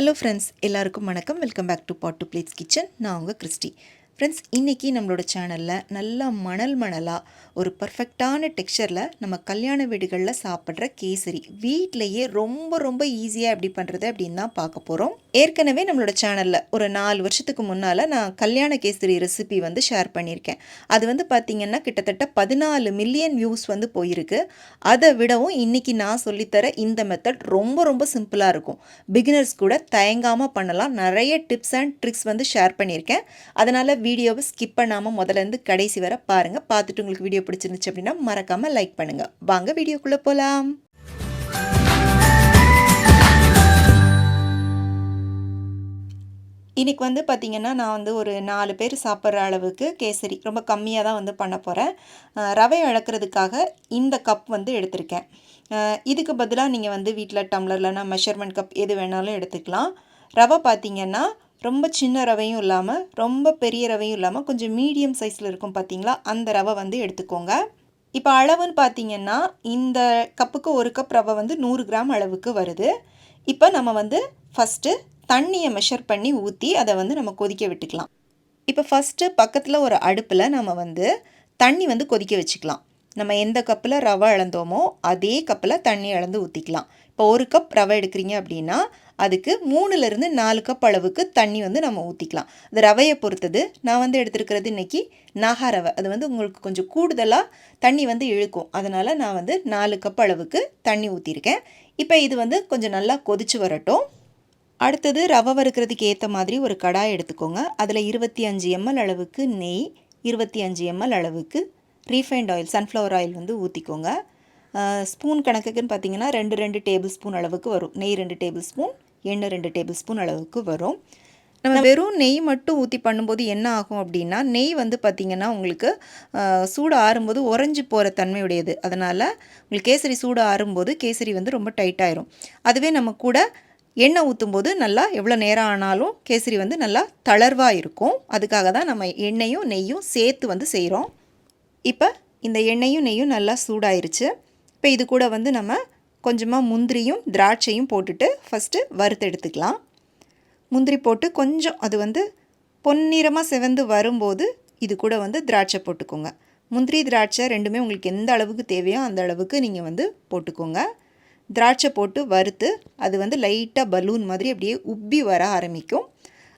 Hello friends எல்லாருக்கும் வணக்கம். Welcome back to pot to plates kitchen நான் உங்கள் கிறிஸ்டி. ஃப்ரெண்ட்ஸ் இன்றைக்கி நம்மளோட சேனலில் நல்லா மணல் மணலாக ஒரு பர்ஃபெக்டான டெக்ஸ்சரில் நம்ம கல்யாண வீடுகளில் சாப்பிட்ற கேசரி. வீட்டிலையே ரொம்ப ரொம்ப ஈஸியாக எப்படி பண்ணுறது அப்படின்னு தான் பார்க்க போகிறோம் ஏற்கனவே நம்மளோட சேனலில் ஒரு நாலு வருஷத்துக்கு முன்னால் நான் கல்யாண கேசரி ரெசிபி வந்து ஷேர் பண்ணியிருக்கேன். அது வந்து பார்த்திங்கன்னா கிட்டத்தட்ட பதினாலு மில்லியன் வியூஸ் வந்து போயிருக்கு. அதை விடவும் இன்றைக்கி நான் சொல்லித்தர இந்த மெத்தட் ரொம்ப ரொம்ப சிம்பிளாக இருக்கும். பிகினர்ஸ் கூட தயங்காமல் பண்ணலாம். நிறைய டிப்ஸ் அண்ட் ட்ரிக்ஸ் வந்து ஷேர் பண்ணியிருக்கேன். அதனால் வீடியோவை ஸ்கிப் பண்ணாமல் முதலேருந்து கடைசி வரை பாருங்கள் பார்த்துட்டு உங்களுக்கு வீடியோ பிடிச்சிருந்துச்சு அப்படின்னா மறக்காமல் லைக் பண்ணுங்கள் வாங்க வீடியோக்குள்ளே போகலாம் இன்றைக்கி வந்து பார்த்திங்கன்னா நான் வந்து ஒரு நாலு பேர் சாப்பிட்ற அளவுக்கு கேசரி ரொம்ப கம்மியாக தான் வந்து பண்ண போகிறேன் ரவை அளக்கிறதுக்காக இந்த கப் வந்து எடுத்திருக்கேன். இதுக்கு பதிலாக நீங்கள் வந்து வீட்டில் டம்ளர்லனா மெஷர்மெண்ட் கப் எது வேணாலும் எடுத்துக்கலாம். ரவை பார்த்திங்கன்னா ரொம்ப சின்ன ரவையும் இல்லாமல் ரொம்ப பெரிய ரவையும் இல்லாமல் கொஞ்சம் மீடியம் சைஸில் இருக்கும் பார்த்தீங்களா அந்த ரவை வந்து எடுத்துக்கோங்க. இப்போ அளவுன்னு பார்த்தீங்கன்னா இந்த கப்புக்கு ஒரு கப் ரவை வந்து நூறு கிராம் அளவுக்கு வருது. இப்போ நம்ம வந்து ஃபஸ்ட்டு தண்ணியை மெஷர் பண்ணி ஊற்றி அதை வந்து நம்ம கொதிக்க விட்டுக்கலாம். இப்போ ஃபஸ்ட்டு பக்கத்தில் ஒரு அடுப்பில் நம்ம வந்து தண்ணி வந்து கொதிக்க வச்சுக்கலாம். நம்ம எந்த கப்பில் ரவை அளந்தோமோ அதே கப்பில் தண்ணி அளந்து ஊற்றிக்கலாம் இப்போ ஒரு கப் ரவை எடுக்கிறீங்க அப்படின்னா அதுக்கு மூணுலேருந்து நாலு கப் அளவுக்கு தண்ணி வந்து நம்ம ஊற்றிக்கலாம் அது ரவையை பொறுத்தது நான் வந்து எடுத்துருக்கிறது இன்றைக்கி நாகா ரவை. அது வந்து உங்களுக்கு கொஞ்சம் கூடுதலாக தண்ணி வந்து இழுக்கும். அதனால் நான் வந்து நாலு கப் அளவுக்கு தண்ணி ஊற்றிருக்கேன் இப்போ இது வந்து கொஞ்சம் நல்லா கொதிச்சு வரட்டும். அடுத்தது ரவை வறுக்கிறதுக்கு ஏற்ற மாதிரி ஒரு கடாய் எடுத்துக்கோங்க. அதில் இருபத்தி அஞ்சு எம்எல் அளவுக்கு நெய் இருபத்தி அஞ்சு எம்எல் அளவுக்கு ரீஃபைண்ட் ஆயில் சன்ஃப்ளவர் ஆயில் வந்து ஊற்றிக்கோங்க ஸ்பூன் கணக்குக்குன்னு பார்த்தீங்கன்னா ரெண்டு ரெண்டு டேபிள் ஸ்பூன் அளவுக்கு வரும். நெய் ரெண்டு டேபிள் ஸ்பூன் எண்ணெய் ரெண்டு டேபிள் ஸ்பூன் அளவுக்கு வரும். நம்ம வெறும் நெய் மட்டும் ஊற்றி பண்ணும்போது என்ன ஆகும் அப்படின்னா நெய் வந்து பார்த்திங்கன்னா உங்களுக்கு சூடு ஆறும்போது உறைஞ்சி போகிற தன்மையுடையது. அதனால் உங்களுக்கு கேசரி சூடு ஆறும்போது கேசரி வந்து ரொம்ப டைட்டாயிரும் அதுவே நம்ம கூட எண்ணெய் ஊற்றும்போது நல்லா எவ்வளோ நேரம் ஆனாலும் கேசரி வந்து நல்லா தளர்வாக இருக்கும். அதுக்காக தான் நம்ம எண்ணெயும் நெய்யும் சேர்த்து வந்து செய்கிறோம் இப்போ இந்த எண்ணெயும் நெய்யும் நல்லா சூடாயிருச்சு. இப்போ இது கூட வந்து நம்ம கொஞ்சமாக முந்திரியும் திராட்சையும் போட்டுட்டு ஃபஸ்ட்டு வறுத்து எடுத்துக்கலாம். முந்திரி போட்டு கொஞ்சம் அது வந்து பொன்னிறமாக செவந்து வரும்போது இது கூட வந்து திராட்சை போட்டுக்கோங்க. முந்திரி திராட்சை ரெண்டுமே உங்களுக்கு எந்த அளவுக்கு தேவையோ அந்த அளவுக்கு நீங்கள் வந்து போட்டுக்கோங்க. திராட்சை போட்டு வறுத்து அது வந்து லைட்டாக பலூன் மாதிரி அப்படியே உப்பி வர ஆரம்பிக்கும்.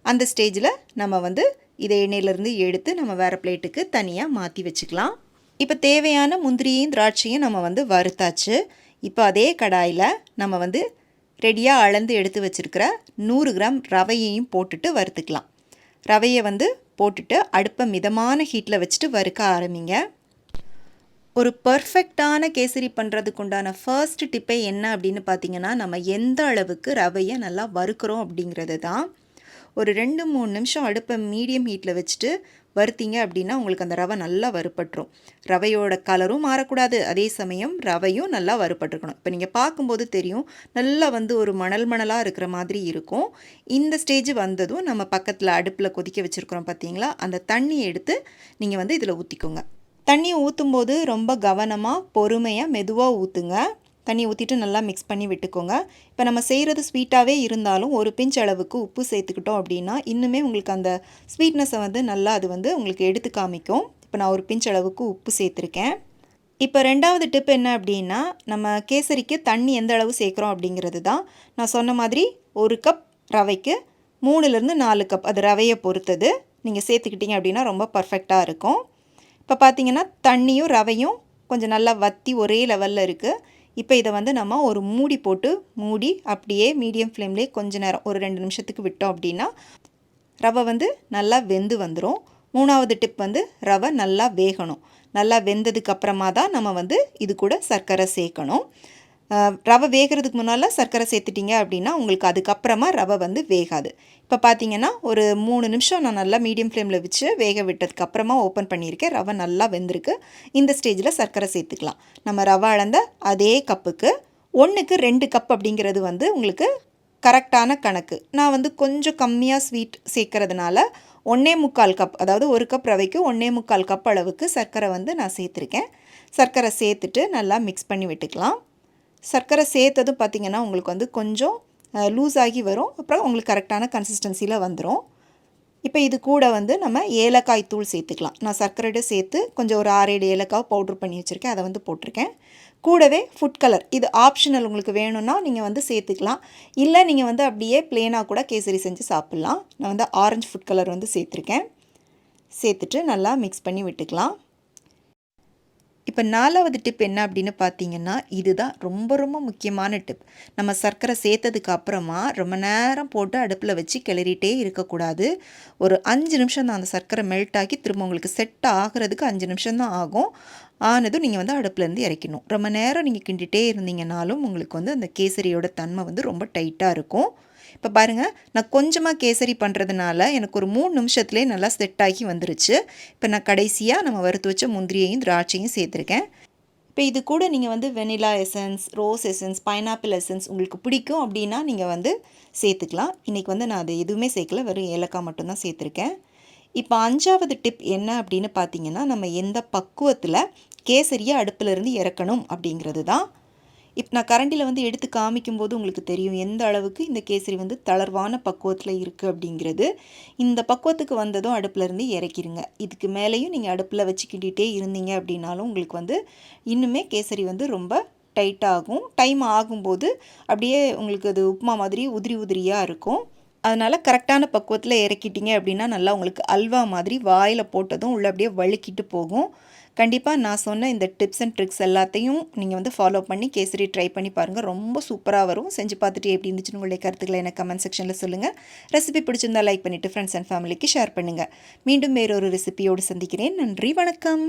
அந்த ஸ்டேஜில் நம்ம வந்து இதை எண்ணெயிலேருந்து எடுத்து நம்ம வேறு பிளேட்டுக்கு தனியாக மாற்றி வச்சுக்கலாம். இப்போ தேவையான முந்திரியும் திராட்சையும் நம்ம வந்து வறுத்தாச்சு. இப்போ அதே கடாயில் நம்ம வந்து ரெடியாக அளந்து எடுத்து வச்சுருக்கிற நூறு கிராம் ரவையையும் போட்டுட்டு வறுத்துக்கலாம். ரவையை வந்து போட்டுட்டு அடுப்பை மிதமான ஹீட்டில் வச்சுட்டு வறுக்க ஆரம்பிங்க. ஒரு பர்ஃபெக்டான கேசரி பண்ணுறதுக்கு உண்டான ஃபர்ஸ்ட் டிப்பே என்ன அப்படின்னு பார்த்தீங்கன்னா நம்ம எந்த அளவுக்கு ரவையை நல்லா வறுக்கிறோம் அப்படிங்கிறது தான். ஒரு ரெண்டு மூணு நிமிஷம் அடுப்பை மீடியம் ஹீட்டில் வச்சுட்டு வறுத்தீங்க அப்படின்னா உங்களுக்கு அந்த ரவை நல்லா வறுப்பட்டுரும் ரவையோட கலரும் மாறக்கூடாது. அதே சமயம் ரவையும் நல்லா வறுப்பட்டுருக்கணும் இப்போ நீங்கள் பார்க்கும்போது தெரியும் நல்லா வந்து ஒரு மணல் மணலாக இருக்கிற மாதிரி இருக்கும். இந்த ஸ்டேஜ் வந்ததும் நம்ம பக்கத்தில் அடுப்பில் கொதிக்க வச்சுருக்குறோம் பார்த்தீங்களா அந்த தண்ணியை எடுத்து நீங்கள் வந்து இதில் ஊற்றிக்கோங்க தண்ணி ஊற்றும்போது ரொம்ப கவனமாக பொறுமையாக மெதுவாக ஊற்றுங்க தண்ணி ஊற்றிட்டு நல்லா மிக்ஸ் பண்ணி விட்டுக்கோங்க. இப்போ நம்ம செய்கிறது ஸ்வீட்டாகவே இருந்தாலும் ஒரு பிஞ்ச் அளவுக்கு உப்பு சேர்த்துக்கிட்டோம் அப்படின்னா இன்னுமே உங்களுக்கு அந்த ஸ்வீட்னஸை வந்து நல்லா அது வந்து உங்களுக்கு எடுத்து காமிக்கும். இப்போ நான் ஒரு பிஞ்ச் அளவுக்கு உப்பு சேர்த்துருக்கேன். இப்போ ரெண்டாவது டிப் என்ன அப்படின்னா நம்ம கேசரிக்கு தண்ணி எந்த அளவு சேர்க்குறோம் அப்படிங்கிறது தான் நான் சொன்ன மாதிரி ஒரு கப் ரவைக்கு மூணுலேருந்து நாலு கப் அது ரவையை பொறுத்தது. நீங்கள் சேர்த்துக்கிட்டிங்க அப்படின்னா ரொம்ப பர்ஃபெக்டாக இருக்கும். இப்போ பார்த்தீங்கன்னா தண்ணியும் ரவையும் கொஞ்சம் நல்லா வற்றி ஒரே லெவலில் இருக்குது இப்போ இதை வந்து நம்ம ஒரு மூடி போட்டு மூடி அப்படியே மீடியம் ஃப்ளேம்லேயே கொஞ்ச நேரம் ஒரு ரெண்டு நிமிஷத்துக்கு விட்டோம் அப்படின்னா ரவை வந்து நல்லா வெந்து வந்துடும் மூணாவது டிப் வந்து ரவை நல்லா வேகணும். நல்லா வெந்ததுக்கு அப்புறமா தான் நம்ம வந்து இது கூட சர்க்கரை சேர்க்கணும். ரவை வேகிறதுக்கு முன்னால் சர்க்கரை சேர்த்துட்டிங்க அப்படின்னா உங்களுக்கு அதுக்கப்புறமா ரவை வந்து வேகாது. இப்போ பார்த்தீங்கன்னா ஒரு மூணு நிமிஷம் நான் நல்லா மீடியம் ஃப்ளேமில் வச்சு வேக விட்டதுக்கப்புறமா ஓப்பன் பண்ணியிருக்கேன். ரவை நல்லா வெந்திருக்கு. இந்த ஸ்டேஜில் சர்க்கரை சேர்த்துக்கலாம். நம்ம ரவை அளந்த அதே கப்புக்கு ஒன்றுக்கு ரெண்டு கப் அப்படிங்கிறது வந்து உங்களுக்கு கரெக்டான கணக்கு. நான் வந்து கொஞ்சம் கம்மியாக ஸ்வீட் சேர்க்கறதுனால ஒன்றே முக்கால் கப் அதாவது ஒரு கப் ரவைக்கு ஒன்றே முக்கால் கப் அளவுக்கு சர்க்கரை வந்து நான் சேர்த்துருக்கேன். சர்க்கரை சேர்த்துட்டு நல்லா மிக்ஸ் பண்ணி விட்டுக்கலாம். சர்க்கரை சேர்த்ததும் பார்த்திங்கன்னா உங்களுக்கு வந்து கொஞ்சம் லூஸ் ஆகி வரும். அப்புறம் உங்களுக்கு கரெக்டான கன்சிஸ்டன்சியில் வந்துடும் இப்போ இது கூட வந்து நம்ம ஏலக்காய் தூள் சேர்த்துக்கலாம். நான் சர்க்கரையோட சேர்த்து கொஞ்சம் ஒரு ஆறு ஏழு ஏலக்காய் பவுட்ரு பண்ணி வச்சுருக்கேன். அதை வந்து போட்டிருக்கேன். கூடவே ஃபுட் கலர் இது ஆப்ஷனல் உங்களுக்கு வேணும்னா நீங்கள் வந்து சேர்த்துக்கலாம். இல்லை நீங்கள் வந்து அப்படியே ப்ளேனாக கூட கேசரி செஞ்சு சாப்பிட்லாம். நான் வந்து ஆரஞ்சு ஃபுட் கலர் வந்து சேர்த்துருக்கேன். சேர்த்துட்டு நல்லா மிக்ஸ் பண்ணி விட்டுக்கலாம். இப்போ நாலாவது டிப் என்ன அப்படின்னு பார்த்தீங்கன்னா இதுதான் ரொம்ப ரொம்ப முக்கியமான டிப் நம்ம சர்க்கரை சேர்த்ததுக்கு அப்புறமா ரொம்ப நேரம் போட்டு அடுப்பில் வச்சு கிளறிட்டே இருக்கக்கூடாது. ஒரு அஞ்சு நிமிஷம் தான் அந்த சர்க்கரை மெல்ட் ஆகி திரும்ப உங்களுக்கு செட் ஆகிறதுக்கு அஞ்சு நிமிஷம் தான் ஆகும். ஆனதும் நீங்கள் வந்து அடுப்புலேருந்து இறக்கணும் ரொம்ப நேரம் நீங்கள் கிண்டிகிட்டே இருந்தீங்கனாலும் உங்களுக்கு வந்து அந்த கேசரியோட தன்மை வந்து ரொம்ப டைட்டாக இருக்கும். இப்போ பாருங்கள் நான் கொஞ்சமாக கேசரி பண்ணுறதுனால எனக்கு ஒரு மூணு நிமிஷத்துலேயே நல்லா செட் ஆகி வந்துருச்சு. இப்போ நான் கடைசியாக நம்ம வறுத்து வச்ச முந்திரியையும் திராட்சையும் சேர்த்துருக்கேன். இப்போ இது கூட நீங்கள் வந்து vanilla essence rose essence pineapple essence உங்களுக்கு பிடிக்கும் அப்படின்னா நீங்கள் வந்து சேர்த்துக்கலாம். இன்றைக்கி வந்து நான் அது எதுவுமே சேர்க்கல வெறும் ஏலக்காய் மட்டும்தான் சேர்த்துருக்கேன். இப்போ அஞ்சாவது டிப் என்ன அப்படின்னு பார்த்தீங்கன்னா நம்ம எந்த பக்குவத்தில் கேசரியை அடுப்பிலிருந்து இறக்கணும் அப்படிங்கிறது தான். இப்போ நான் கரண்டியில் வந்து எடுத்து காமிக்கும்போது உங்களுக்கு தெரியும் எந்த அளவுக்கு இந்த கேசரி வந்து தளர்வான பக்குவத்தில் இருக்குது அப்படிங்கிறது. இந்த பக்குவத்துக்கு வந்ததும் அடுப்பிலேருந்து இறக்கிடுங்க இதுக்கு மேலேயும் நீங்கள் அடுப்பில் வச்சுக்கிட்டே இருந்தீங்க அப்படின்னாலும் உங்களுக்கு வந்து இன்னுமே கேசரி வந்து ரொம்ப டைட்டாகும். டைம் ஆகும்போது அப்படியே உங்களுக்கு அது உப்புமா மாதிரி உதிரி உதிரியாக இருக்கும். அதனால் கரெக்டான பக்குவத்தில் இறக்கிட்டீங்க அப்படின்னா நல்லா உங்களுக்கு அல்வா மாதிரி வாயில் போட்டதும் உள்ளே அப்படியே வழுக்கிட்டு போகும். கண்டிப்பாக நான் சொன்ன இந்த டிப்ஸ் அண்ட் ட்ரிக்ஸ் எல்லாத்தையும் நீங்கள் வந்து ஃபாலோ பண்ணி கேசரி ட்ரை பண்ணி பாருங்கள் ரொம்ப சூப்பராக வரும். செஞ்சு பார்த்துட்டு எப்படி இருந்துச்சுன்னு உங்களுடைய கருத்துக்களை எனக்கு கமெண்ட் செக்ஷனில் சொல்லுங்கள் ரெசிபி பிடிச்சிருந்தால் லைக் பண்ணிவிட்டு ஃப்ரெண்ட்ஸ் அண்ட் ஃபேமிலிக்கு ஷேர் பண்ணுங்கள் மீண்டும் வேறொரு ரெசிபியோடு சந்திக்கிறேன். நன்றி வணக்கம்.